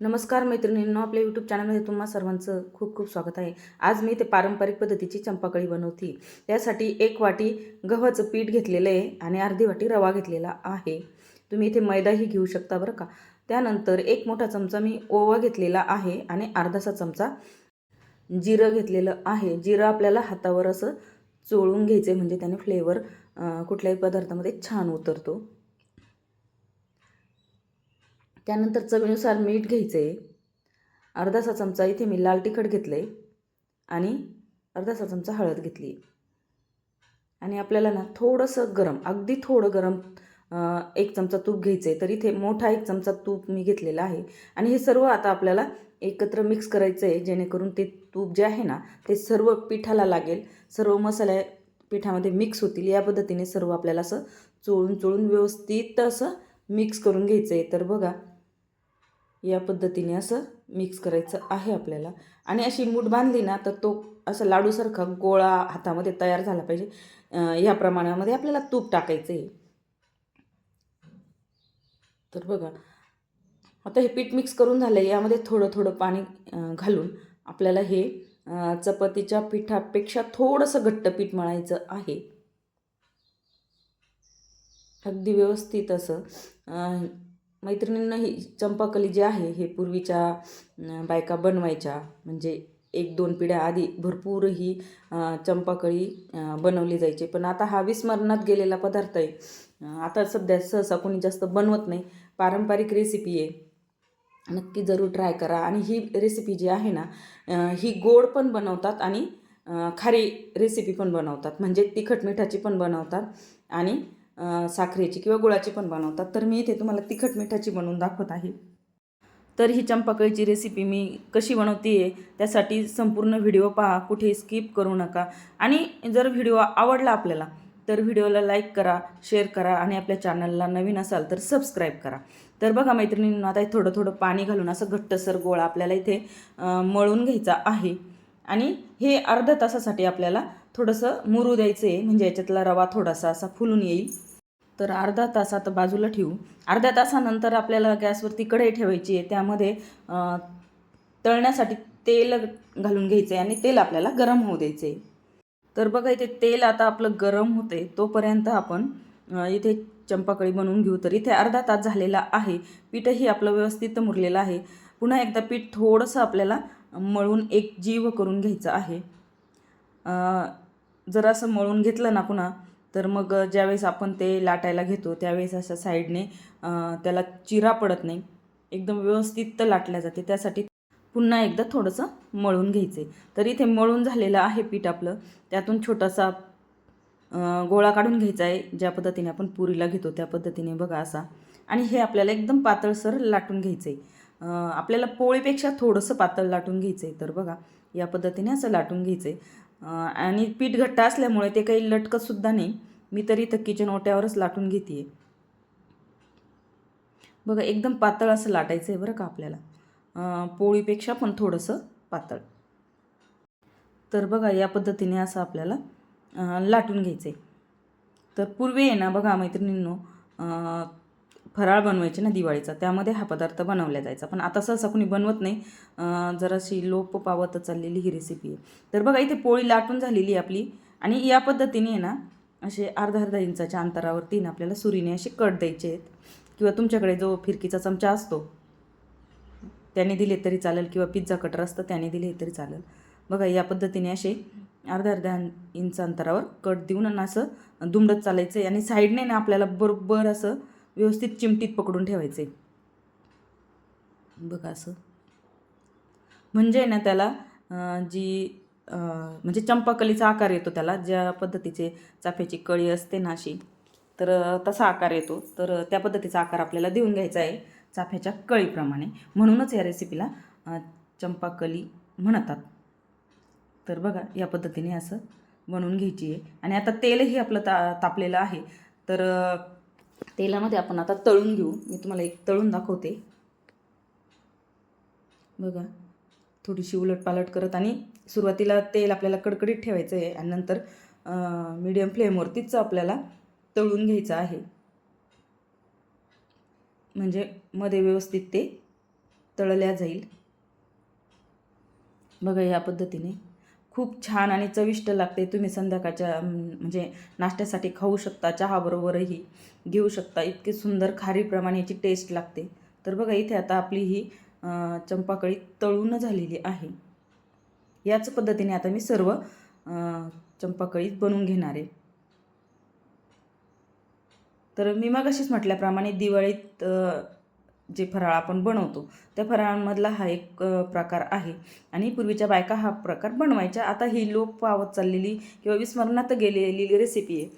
नमस्कार मैत्रिणींनो आपल्या यूट्यूब चॅनलमध्ये तुम्हा सर्वांचं खूप खूप स्वागत आहे. आज मी ते पारंपरिक पद्धतीची चंपाकळी बनवते. त्यासाठी एक वाटी गव्हाचं पीठ घेतलेलं आहे आणि अर्धी वाटी रवा घेतलेला आहे. तुम्ही इथे मैदाही घेऊ शकता बरं का? त्यानंतर एक मोठा चमचा मी ओवा घेतलेला आहे आणि अर्धासा चमचा जिरं घेतलेलं आहे. जिरं आपल्याला हातावर असं चोळून घ्यायचं म्हणजे त्याने फ्लेवर कुठल्याही पदार्थामध्ये छान उतरतो. त्यानंतर चवीनुसार मीठ घ्यायचं आहे अर्धासा चमचा इथे मी लाल तिखट घेतलं आहे आणि अर्धासा चमचा हळद घेतली आणि आपल्याला ना थोडंसं गरम अगदी थोडं गरम एक चमचा तूप घ्यायचं आहे तर इथे मोठा एक चमचा तूप मी घेतलेला आहे. आणि हे सर्व आता आपल्याला एकत्र मिक्स करायचं आहे जेणेकरून ते तूप जे आहे ना ते सर्व पिठाला लागेल. सर्व मसाल्या पिठामध्ये मिक्स होतील. या पद्धतीने सर्व आपल्याला असं चोळून चोळून व्यवस्थित असं मिक्स करून घ्यायचं आहे तर बघा या पद्धतीने असं मिक्स करायचं आहे आपल्याला. आणि अशी मूठ बांधली ना तर तो असं लाडूसारखा गोळा हातामध्ये तयार झाला पाहिजे. या प्रमाणामध्ये आपल्याला तूप टाकायचं आहे तर बघा आता हे पीठ मिक्स करून झालं आहे यामध्ये थोडं थोडं पाणी घालून आपल्याला हे चपातीच्या पिठापेक्षा थोडंसं घट्ट पीठ मळायचं आहे. अगदी व्यवस्थित असं मैत्रिणींना ही चंपाकली जी आहे हे पूर्वीच्या बायका बनवायच्या. म्हणजे एक दोन पिढ्या आधी भरपूर ही चंपाकळी बनवली जायची. पण आता हा विस्मरणात गेलेला पदार्थ आहे. आता सध्या सहसा कोणी जास्त बनवत नाही. पारंपरिक रेसिपी आहे. नक्की जरूर ट्राय करा. आणि ही रेसिपी जी आहे ना ही गोड पण बनवतात आणि खारी रेसिपी पण बनवतात. म्हणजे तिखट मिठाची पण बनवतात. आणि साखरेची किंवा गुळाची पण बनवतात. तर मी इथे तुम्हाला तिखट मिठाची बनवून दाखवत आहे. तर ही चंपाकळीची रेसिपी मी कशी बनवते आहे त्यासाठी संपूर्ण व्हिडिओ पहा. कुठे स्किप करू नका. आणि जर व्हिडिओ आवडला आपल्याला तर व्हिडिओला लाईक करा शेअर करा आणि आपल्या चॅनलला नवीन असाल तर सबस्क्राईब करा. तर बघा मैत्रिणींना आता थोडं थोडं पाणी घालून असं घट्टसर गोळा आपल्याला इथे मळून घ्यायचा आहे. आणि हे अर्ध्या तासासाठी आपल्याला थोडंसं मुरू द्यायचं आहे म्हणजे याच्यातला रवा थोडासा असा फुलून येईल. तर अर्धा तासात बाजूला ठेवू. अर्ध्या तासानंतर आपल्याला गॅसवरती कढई ठेवायची आहे. त्यामध्ये तळण्यासाठी तेल घालून घ्यायचं आहे आणि तेल आपल्याला गरम होऊ द्यायचं आहे तर बघा इथे तेल आता आपलं गरम होते तोपर्यंत आपण इथे चंपाकळी बनवून घेऊ. तर इथे अर्धा तास झालेला आहे. पीठही आपलं व्यवस्थित मुरलेलं आहे. पुन्हा एकदा पीठ थोडंसं आपल्याला मळून एक जीव करून घ्यायचं आहे. जर असं मळून घेतलं ना पुन्हा तर मग ज्यावेळेस आपण ते लाटायला घेतो त्यावेळेस अशा साईडने त्याला चिरा पडत नाही. एकदम व्यवस्थित लाटल्या जाते. त्यासाठी पुन्हा एकदा थोडंसं मळून घ्यायचे तर इथे मळून झालेलं आहे पीठ आपलं. त्यातून छोटासा गोळा काढून घ्यायचा आहे ज्या पद्धतीने आपण पुरीला घेतो त्या पद्धतीने बघा असा. आणि हे आपल्याला एकदम पातळसर लाटून घ्यायचं आहे आपल्याला पोळीपेक्षा थोडंसं पातळ लाटून घ्यायचं आहे तर बघा या पद्धतीने असं लाटून घ्यायचं आहे आणि पीठ घट्ट असल्यामुळे ते काही लटकतसुद्धा नाही. मी तरी इथं किचन ओट्यावरच लाटून घेते आहे बघा एकदम पातळ असं लाटायचं आहे बरं का आपल्याला. पोळीपेक्षा पण थोडंसं पातळ. तर बघा या पद्धतीने असं आपल्याला लाटून घ्यायचं आहे तर पूर्वी आहे ना बघा मैत्रिणींनो फराळ बनवायचे ना दिवाळीचा त्यामध्ये हा पदार्थ बनवला जायचा. पण आता सहसा कुणी बनवत नाही जराशी लोप पावत चाललेली ही रेसिपी आहे. तर बघा इथे पोळी लाटून झालेली आहे आपली. आणि या पद्धतीने आहे ना असे अर्धा अर्धा इंचाच्या अंतरावरती ना आपल्याला सुरीने असे कट द्यायचे आहेत. किंवा तुमच्याकडे जो फिरकीचा चमचा असतो त्याने दिले तरी चालेल किंवा पिझ्झा कटर असतं त्याने दिले तरी चालेल. बघा या पद्धतीने असे अर्ध्या अर्ध्या इंच अंतरावर कट देऊन आणि असं दुमडत चालायचं आहे. आणि साईडने ना आपल्याला बरोबर असं व्यवस्थित चिमटीत पकडून ठेवायचं. आहे बघा असं. म्हणजे ना त्याला जी म्हणजे चंपाकलीचा आकार येतो त्याला ज्या पद्धतीचे चाफ्याची कळी असते ना अशी तर तसा आकार येतो. तर त्या पद्धतीचा आकार आपल्याला देऊन घ्यायचा आहे चाफ्याच्या कळीप्रमाणे. म्हणूनच या रेसिपीला चंपाकली म्हणतात. तर बघा या पद्धतीने असं बनवून घ्यायची आहे. आणि आता तेलही आपलं ता तापलेलं आहे. तर तेलामध्ये आपण आता तळून घेऊ. मी तुम्हाला एक तळून दाखवते. बघा थोडीशी उलट पालट करत आणि सुरुवातीला तेल आपल्याला कडकडीत ठेवायचं आहे आणि नंतर मीडियम फ्लेमवरतीच आपल्याला तळून घ्यायचं आहे. म्हणजे मध्ये व्यवस्थित ते तळल्या जाईल. बघा या पद्धतीने. खूप छान आणि चविष्ट लागते. तुम्ही संध्याकाळच्या म्हणजे नाश्त्यासाठी खाऊ शकता चहाबरोबरही घेऊ शकता. इतकी सुंदर खारीप्रमाणे याची टेस्ट लागते. तर बघा इथे आता आपली ही चंपाकळी तळून झालेली आहे. याच पद्धतीने आता मी सर्व चंपाकळीत चंपाकळी बनवून घेणार आहे. तर मी मग अशीच म्हटल्याप्रमाणे दिवाळीत जे फराळ आपण बनवतो त्या फराळांमधला हा एक प्रकार आहे. आणि पूर्वीच्या बायका हा प्रकार बनवायच्या. आता ही लोप पावत चाललेली किंवा विस्मरणात गेलेली रेसिपी आहे.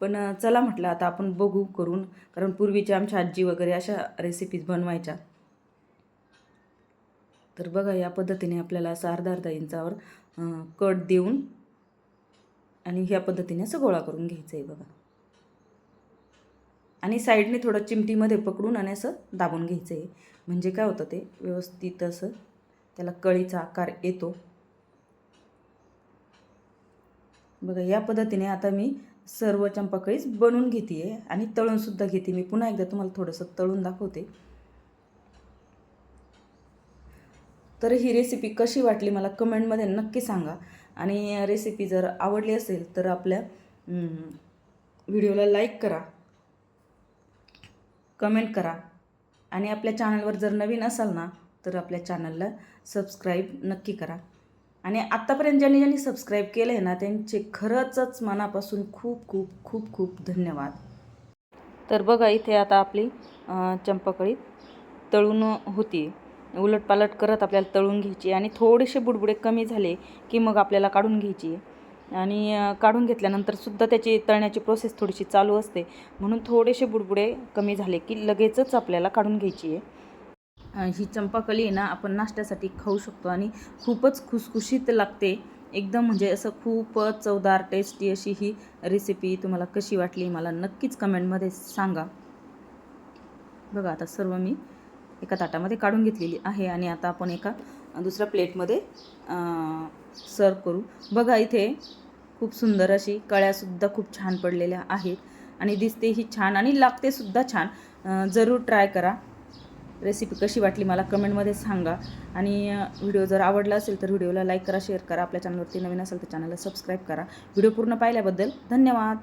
पण चला म्हटलं आता आपण बघू करून. कारण पूर्वीच्या आमच्या आजी वगैरे अशा रेसिपीज बनवायच्या. तर बघा या पद्धतीने आपल्याला असं अर्धा अर्धा इंचावर कट देऊन आणि ह्या पद्धतीने असं गोळा करून घ्यायचं आहे बघा. आणि साईडने थोडं चिमटीमध्ये पकडून आणि असं दाबून घ्यायचं आहे. म्हणजे काय होतं ते? व्यवस्थित असं त्याला कळीचा आकार येतो. बघा या पद्धतीने आता मी सर्व चंपाकळीच बनवून घेते आहे आणि तळूनसुद्धा घेते. मी पुन्हा एकदा तुम्हाला थोडंसं तळून दाखवते. तर ही रेसिपी कशी वाटली मला कमेंटमध्ये नक्की सांगा. आणि रेसिपी जर आवडली असेल तर आपल्या व्हिडिओला लाईक करा. कमेंट करा. आणि आपल्या चॅनलवर जर नवीन असाल ना तर आपल्या चॅनलला सबस्क्राईब नक्की करा. आणि आत्तापर्यंत ज्यांनी ज्यांनी सबस्क्राईब केलं आहे ना त्यांचे खरंचच मनापासून खूप खूप खूप खूप धन्यवाद. तर बघा इथे आता आपली अं, चंपाकळी तळून होती. उलटपालट करत आपल्याला तळून घ्यायची आणि थोडेसे बुडबुडे कमी झाले की मग आपल्याला काढून घ्यायची. आणि काढून घेतल्यानंतर सुद्धा त्याची तळण्याची प्रोसेस थोडीशी चालू असते. म्हणून थोडेसे बुडबुडे कमी झाले की लगेचच आपल्याला काढून घ्यायची आहे. ही चंपाकली आहे ना आपण नाश्त्यासाठी खाऊ शकतो आणि खूपच खुसखुशीत लागते. एकदम म्हणजे असं खूपच चवदार टेस्टी अशी ही रेसिपी तुम्हाला कशी वाटली मला नक्कीच कमेंटमध्ये सांगा. बघा आता सर्व मी एका ताटामध्ये काढून घेतलेली आहे आणि आता आपण एका दुसऱ्या प्लेटमध्ये सर्व करू. बघा इथे खूप सुंदर अशी कळ्यासुद्धा खूप छान पडलेल्या आहेत आणि दिसतेही छान आणि लागतेसुद्धा छान. जरूर ट्राय करा. रेसिपी कशी वाटली मला कमेंटमध्ये सांगा. आणि व्हिडिओ जर आवडला असेल तर व्हिडिओला लाईक करा शेअर करा. आपल्या चॅनलवरती नवीन असेल तर चॅनलला सबस्क्राईब करा. व्हिडिओ पूर्ण पाहिल्याबद्दल धन्यवाद.